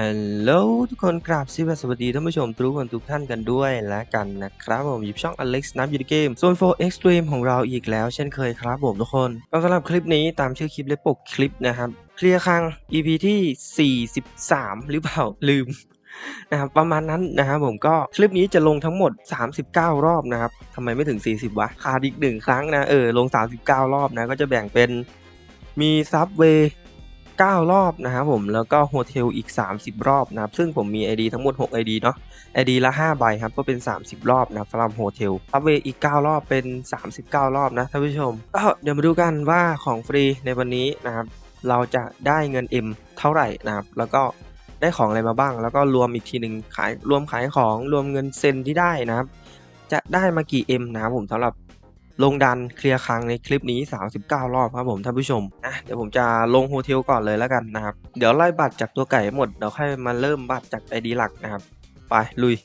ฮัลโหลทุกคนกราบสวัสดีท่านผู้ชมทุกคนทุกท่านกันด้วยและกันนะครับผมอยู่ช่อง Alex นับยู่ในเกม Zone 4 Extreme ของเราอีกแล้วเช่นเคยครับผมทุกคนสำหรับคลิปนี้ตามชื่อคลิปและปกคลิปนะครับ เคลียร์ครั้ง EP ที่ 43 หรือเปล่าลืมนะครับประมาณนั้นนะครับผมก็คลิปนี้จะลงทั้งหมด 39 รอบนะครับทำไมไม่ถึง 40 วะขาดอีกหนึ่งครั้งนะเออลง 39 รอบนะก็จะแบ่งเป็นมีซับเว 9 รอบนะครับผมแล้วก็โฮเทลอีก 30 รอบนะครับซึ่งผมมี ID ทั้งหมด 6 ID เนาะ ID ละ 5 ใบครับก็เป็น 30 รอบนะครับสำหรับโฮเทลซับเวอีก 9 รอบเป็น 39 รอบนะท่านผู้ชมก็เดี๋ยวมาดูกันว่าของฟรีในวันนี้นะครับเราจะได้เงิน M เท่าไหร่นะครับแล้วก็ได้ของอะไรมาบ้าง แล้วก็รวมอีกทีหนึ่งขายรวมขายของรวมเงินเซ็นที่ได้นะครับ จะได้มากี่ M นะครับผมสำหรับ ลงดันเคลียร์ครั้งในคลิปนี้ 39 รอบครับผมท่านผู้ชมนะเดี๋ยวผมจะลงโฮเทลก่อนเลยแล้วกันนะครับ เดี๋ยวไล่บัตรจากตัวไก่หมดเดี๋ยวค่อยมาเริ่มบัตรจาก ID หลักนะครับ ไปลุย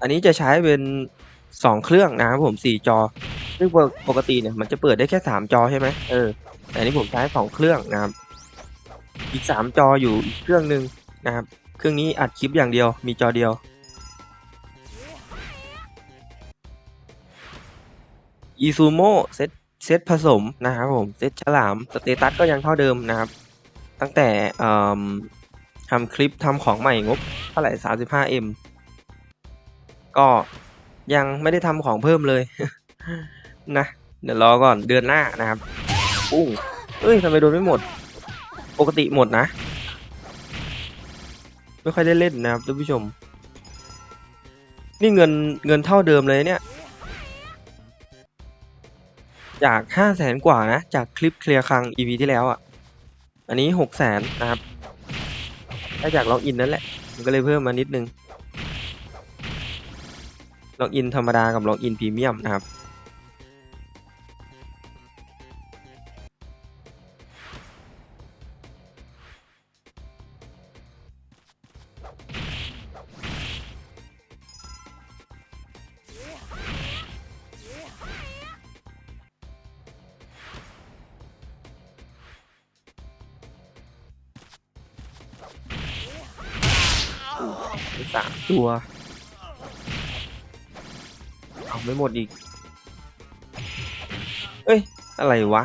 อันนี้จะใช้เป็น 2 เครื่องนะครับผม 4 จอ ซึ่งปกติเนี่ยมันจะเปิดได้แค่ 3 จอใช่ไหมเออแต่อันนี้ผมใช้ 2 เครื่องนะครับ อีก 3 จออยู่อีกเครื่องหนึ่งนะครับ เครื่องนี้อัดคลิปอย่างเดียวมีจอเดียว อีซูโม่เซตเซตผสมนะครับผมเซตฉลามสเตตัสก็ยังเท่าเดิมนะครับ ตั้งแต่ทำคลิปทำของใหม่งบเท่าไหร่ 35M ก็ยังไม่ได้ทำของเพิ่มเลย นะ เดี๋ยวรอก่อนเดือนหน้านะครับอุ้งเอ้ยทำไมโดนไม่หมด ปกติหมดนะ ไม่ค่อยได้เล่นนะครับท่านผู้ชม นี่เงินเงินเท่าเดิมเลยเนี่ย จากห้าแสนกว่านะ จากคลิปเคลียร์ครัง EP ที่แล้วอะ อันนี้หกแสนนะครับได้จากล็อกอินนั่นแหละ มันก็เลยเพิ่มมานิดนึงล็อกอินธรรมดากับล็อกอินพรีเมียมนะครับ มีสามตัว เอาไม่หมดอีก เอ้ย อะไรวะ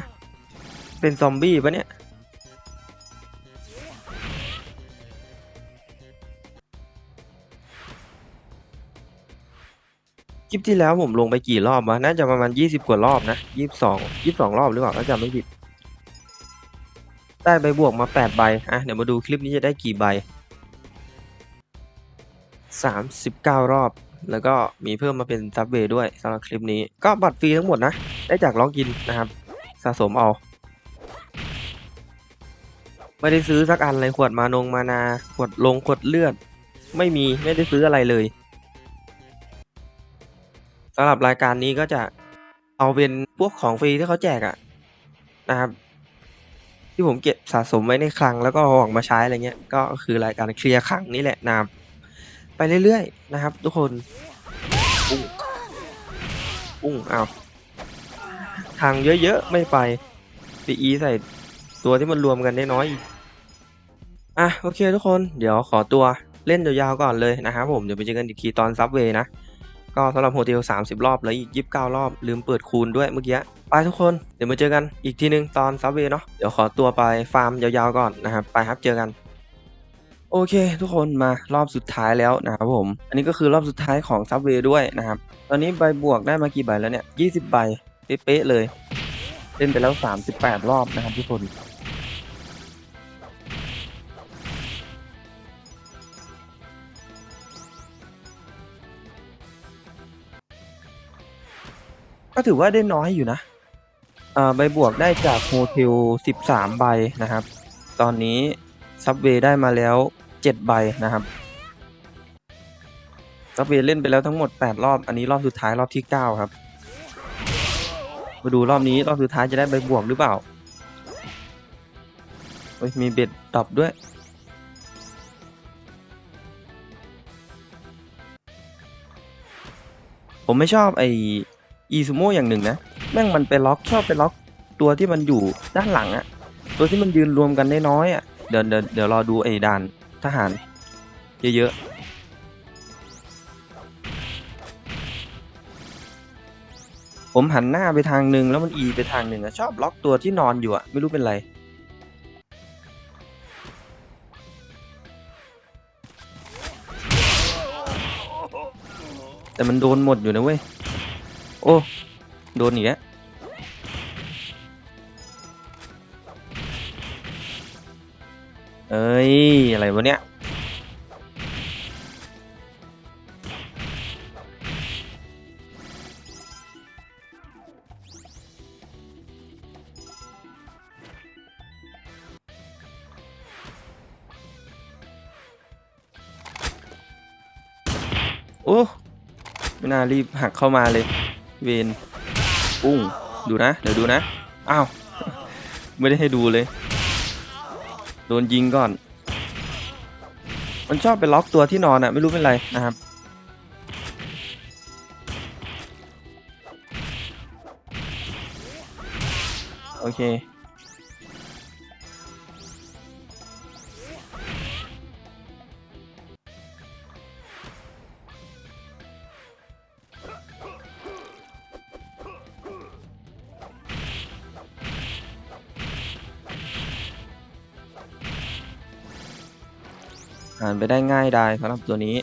เป็นซอมบี้ปะเนี่ย คลิปที่แล้วผมลงไปกี่รอบวะ น่าจะประมาณยี่สิบกว่ารอบนะยี่สิบสองยี่สิบสองรอบหรือเปล่าถ้าจำไม่ผิด ได้ใบบวกมาแปดใบ อะ เดี๋ยวมาดูคลิปนี้จะได้กี่ใบ 39 รอบ แล้วก็มีเพิ่มมาเป็นซับเวย์ด้วยสำหรับคลิปนี้ ก็บัตรฟรีทั้งหมดนะ ได้จากล็อกอินนะครับ สะสมเอาไม่ได้ซื้อสักอันเลยขวดมานงมานาขวดลงขวดเลือด ไม่มีไม่ได้ซื้ออะไรเลยสำหรับรายการนี้ก็จะเอาเป็นพวกของฟรีที่เขาแจกอะนะครับ ที่ผมเก็บสะสมไว้ในคลังแล้วก็ออกมาใช้อะไรเงี้ย ก็คือรายการเคลียร์คลังนี่แหละนะครับ ไปเรื่อยๆนะครับ ทุกคนปุ้งปุ้งอ้าวทางเยอะๆไม่ไปไปอีใส่ตัวที่มันรวมกันได้น้อยอีกอะโอเคทุกคนเดี๋ยวขอตัวเล่นยาวๆก่อนเลยนะครับผมเดี๋ยวไปเจอกันอีกทีตอนซับเวย์นะก็สำหรับโฮเทล30 รอบแล้วอีก 29 รอบ ลืมเปิดคูณด้วยเมื่อกี้ไปทุกคนเดี๋ยวมาเจอกันอีกทีนึงตอนซับเวย์เนาะเดี๋ยวขอตัวไปฟาร์มยาวๆก่อนนะครับไปครับเจอกัน โอเค ทุกคนมารอบสุดท้ายแล้วนะครับผม อันนี้ก็คือรอบสุดท้ายของซับเวย์ด้วยนะครับ ตอนนี้ใบบวกได้มากี่ใบแล้วเนี่ย20ใบเป๊ะๆเลย เล่นไปแล้ว38รอบนะครับทุกคนก็ถือว่าได้น้อยอยู่นะอ่าใบบวกได้จากโฮเทล 13 ใบนะครับ ตอนนี้ซับเวได้มาแล้ว 7 ใบนะครับซับเวย์เล่นไปแล้วทั้งหมด 8 รอบ อันนี้รอบสุดท้ายรอบที่ 9 ครับ มาดูรอบนี้รอบสุดท้ายจะได้ใบบวกหรือเปล่าเฮ้ยมีเบ็ดตอบด้วย ผมไม่ชอบไออีซูโม่อย่างหนึ่งนะ แม่งมันไปล็อกชอบไปล็อกตัวที่มันอยู่ด้านหลังอะตัวที่มันยืนรวมกันได้น้อยอะเดี๋ยวเดี๋ยวเดี๋ยวรอดูไอ้ด่าน ทหาร เยอะๆ ผมหันหน้าไปทางหนึ่งแล้วมันอีไปทางหนึ่งอะชอบล็อกตัวที่นอนอยู่อะไม่รู้เป็นไร แต่มันโดนหมดอยู่นะเว้ย โอ้ โดนอีกแล้ว อ้ย อะไรวะเนี่ย โอ้ ไม่น่ารีบหักเข้ามาเลย เวนปุ้ง ดูนะ เดี๋ยวดูนะ อ้าว ไม่ได้ให้ดูเลย โดนยิงก่อน มันชอบไปล็อกตัวที่นอนอะไม่รู้เป็นไรนะครับ โอเค ผ่านไปได้ง่ายดายสำหรับตัวนี้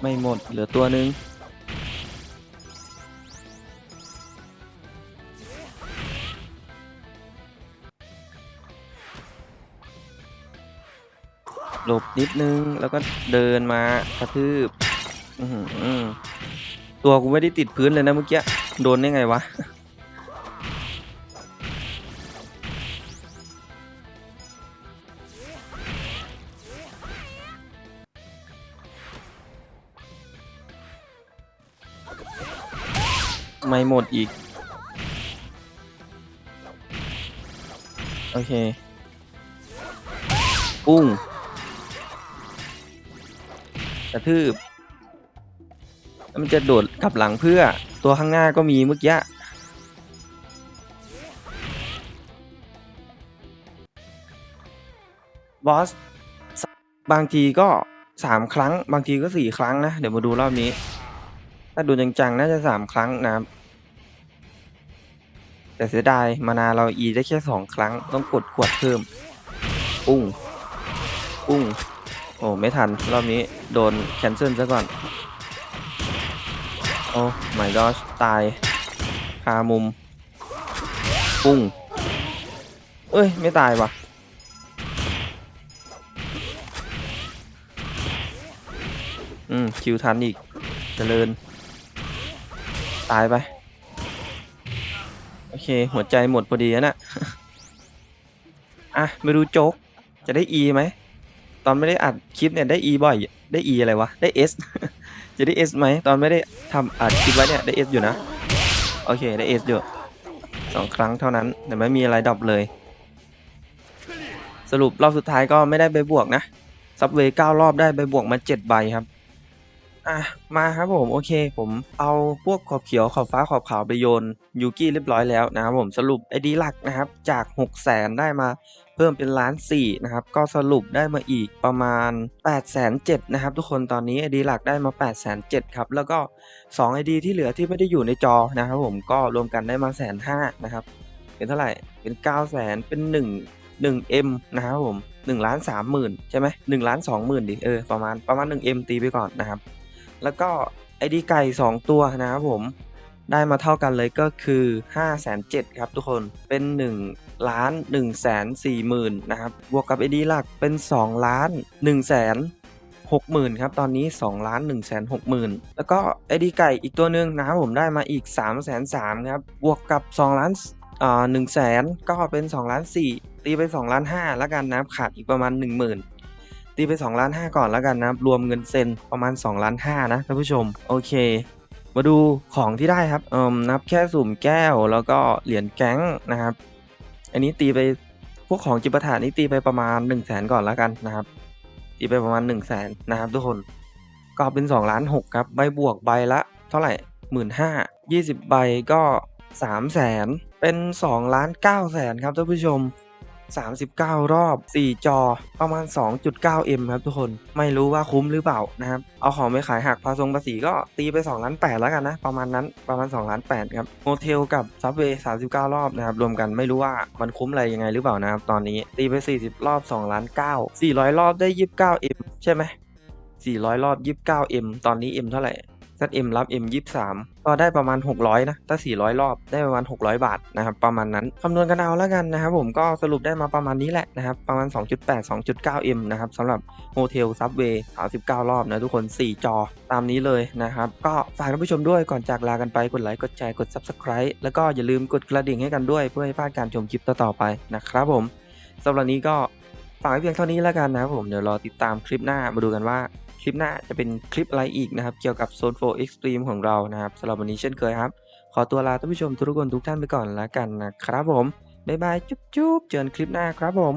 ไม่หมดเหลือตัวหนึ่งหลบนิดนึงแล้วก็เดินมากระทืบ อื้อหือตัวกูไม่ได้ติดพื้นเลยนะเมื่อกี้โดนได้ไงวะไม่หมดอีก โอเค ปุ้ง กระทืบ แล้วมันจะโดดกลับหลังเพื่อตัวข้างหน้าก็มีเมื่อกี้บอสบางทีก็สามครั้ง บางทีก็สี่ครั้งนะ เดี๋ยวมาดูรอบนี้ ถ้าดูจังๆ น่าจะสามครั้งนะครับ แต่เสียดายมานาเราอีได้แค่สองครั้ง ต้องกดขวดเพิ่มปุ้งปุ้ง โอ้ ไม่ทัน รอบนี้โดนแคนเซิลซะก่อน อ้ my gosh ตายคามุม ปุ้ง เอ้ย ไม่ตายวะอืม คิวทันอีกเจริญ ตายไป โอเค หัวใจหมดพอดีนะน่ะอะ ไม่รู้โจ๊ก จะได้ E ไหม ตอนไม่ได้อัดคลิปเนี่ย ได้ E บ่อย ได้ E อะไรวะ ได้ S จะได้เอสไหมตอนไม่ได้ทำอัดคลิปไว้เนี่ยได้เอสอยู่นะ โอเคได้เอสอยู่สองครั้งเท่านั้น แต่ไม่มีอะไรดับเลย สรุปรอบสุดท้ายก็ไม่ได้ใบบวกนะซับเวย์เก้ารอบได้ใบบวกมาเจ็ดใบครับ อะมาครับผมโอเค ผมเอาพวกขอบเขียวขอบฟ้าขอบขาวไปโยนยูกิเรียบร้อยแล้วนะครับผมสรุปไอดีหลักนะครับจาก 6 0 0แสนได้มาเพิ่มเป็นล้านสี่นะครับก็สรุปได้มาอีกประมาณ8ปดแสนเนะครับทุกคนตอนนี้ไอดีหลักได้มา8ปดแสนครับแล้วก็2ไอดีที่เหลือที่ไม่ได้อยู่ในจอนะครับผมก็รวมกันได้มาแสนห้านะครับเป็นเท่าไหร่เป็น 9 0 0แสนเป็น 1 1 M นะครับผม1ล้าน3หมื่นใช่ไหม1ล้าน2หมื่นดิเออประมาณประมาณ 1 M ตีไปก่อนนะครับ แล้วก็ไอดีไก่ 2 ตัวนะครับผมได้มาเท่ากันเลยก็คือ 5 7 0 0 0ครับทุกคนเป็น 1 ล้าน1แสน4หมื่นนะครับบวกกับไอดีหลักเป็น 2 ล้าน1แสน6หมื่นครับตอนนี้ 2 ล้าน1แสน6หมื่นแล้วก็ไอดีไก่อีกตัวหนึ่งนะครับผมได้มาอีก3แสน3ครับบวกกับ 2 ล้านอ่า1แสนก็เป็น2ล้าน4ตีไป2ล้าน5แล้วกันนะครับขาดอีกประมาณ 1 0,000 ตีไป2ล้าน5ก่อนแล้วกันนะรวมเงินเซ็นประมาณ2ล้าน5นะท่านผู้ชมโอเค มาดูของที่ได้ครับเอ่มนับแค่สุ่มแก้วแล้วก็เหรียญแก๊งนะครับ อันนี้ตีไปพวกของจิปาถานี้ตีไปประมาณ 1 0 0 0 0แสนก่อนแล้วกันนะครับตีไปประมาณ 1 0 0 0 0แสนนะครับทุกคนก็เป็น2ล้าน6ครับใบบวกใบละเท่าไหร่15,000 20ใบก็300,000เป็น2ล้าน9แสนครับท่านผู้ชม 39 รอบ 4 จอ ประมาณ 2.9M ครับทุกคน ไม่รู้ว่าคุ้มหรือเปล่านะครับ เอาของไปขายหักภาษงภาษีก็ตีไป2ล้าน8แล้วกันนะ ประมาณนั้นประมาณ2ล้าน8ครับโมเทลกับซับเวย์39 รอบนะครับ รวมกันไม่รู้ว่ามันคุ้มอะไรยังไงหรือเปล่านะครับ ตอนนี้ตีไป 40 รอบ2ล้าน9 400 รอบได้ 29M ใช่ไหม400 รอบ 29M ตอนนี้ M เท่าไหร่ ZM รับ M 23ก็ได้ประมาณ 600 นะ ถ้า 400 รอบได้ประมาณ 600 บาทนะครับ ประมาณนั้นคำนวณกันเอาแล้วกันนะครับผมก็สรุปได้มาประมาณนี้แหละนะครับ ประมาณ 2.8 2.9 M นะครับสำหรับโฮเทลซับเวย์39 รอบนะทุกคน 4 จอตามนี้เลยนะครับ ก็ฝากท่านผู้ชมด้วยก่อนจากลากันไปกดไลค์กดแชร์กด Subscribe แล้วก็อย่าลืมกดกระดิ่งให้กันด้วย เพื่อให้พลาดการชมคลิปต่อๆไปนะครับผมสำหรับนี้ก็ฝากไว้เพียงเท่านี้แล้วกันนะครับผมเดี๋ยวรอติดตามคลิปหน้ามาดูกันว่า ลิปหน้าจะเป็นคลิปอะไรอีกนะครับ เกี่ยวกับ Zone 4 Extreme ของเรานะครับสำหรับวันนี้เช่นเคยครับ ขอตัวลาท่านผู้ชมทุกคนทุกท่านไปก่อนแล้วกันนะครับผมบ๊ายบายจุ๊บๆเจอกันคลิปหน้าครับผม